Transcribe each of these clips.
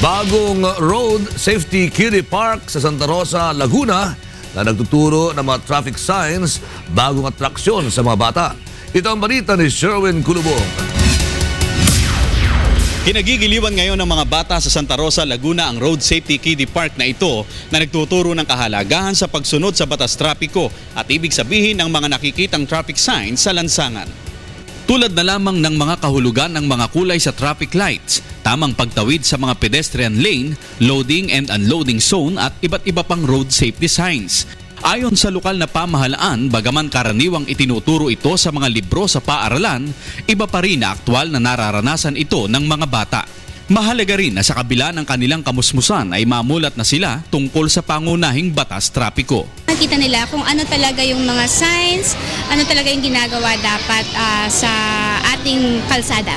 Bagong road safety kiddie park sa Santa Rosa, Laguna na nagtuturo ng mga traffic signs bagong atraksyon sa mga bata. Ito ang balita ni Sherwin Kulubong. Kinagigiliwan ngayon ng mga bata sa Santa Rosa, Laguna ang Road Safety Kiddie Park na ito na nagtuturo ng kahalagahan sa pagsunod sa batas trapiko at ibig sabihin ng mga nakikitang traffic signs sa lansangan. Tulad na lamang ng mga kahulugan ng mga kulay sa traffic lights, tamang pagtawid sa mga pedestrian lane, loading and unloading zone at iba't iba pang road safety signs. Ayon sa lokal na pamahalaan, bagaman karaniwang itinuturo ito sa mga libro sa paaralan, iba pa rin na aktwal na nararanasan ito ng mga bata. Mahalaga rin na sa kabila ng kanilang kamusmusan ay mamulat na sila tungkol sa pangunahing batas trapiko. Nakita nila kung ano talaga yung mga signs, ano talaga yung ginagawa dapat ah, sa ating kalsada.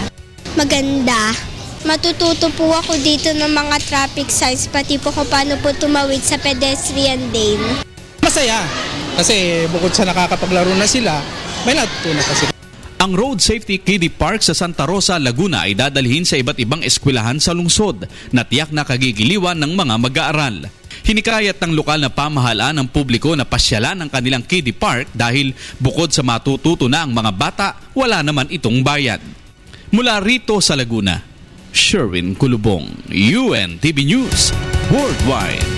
Maganda. Matututo po ako dito ng mga traffic signs, pati po kung paano po tumawid sa pedestrian lane. Masaya. Kasi bukod sa nakakapaglaro na sila, may natutunan kasi. Ang Road Safety Kiddie Park sa Santa Rosa, Laguna ay dadalhin sa iba't ibang eskwelahan sa lungsod na tiyak na kagigiliwan ng mga mag-aaral. Hinikayat ng lokal na pamahalaan ng publiko na pasyalan ang kanilang kiddie park dahil bukod sa matututo na ang mga bata, wala naman itong bayad. Mula rito sa Laguna, Sherwin Kulubong, UNTV News, Worldwide.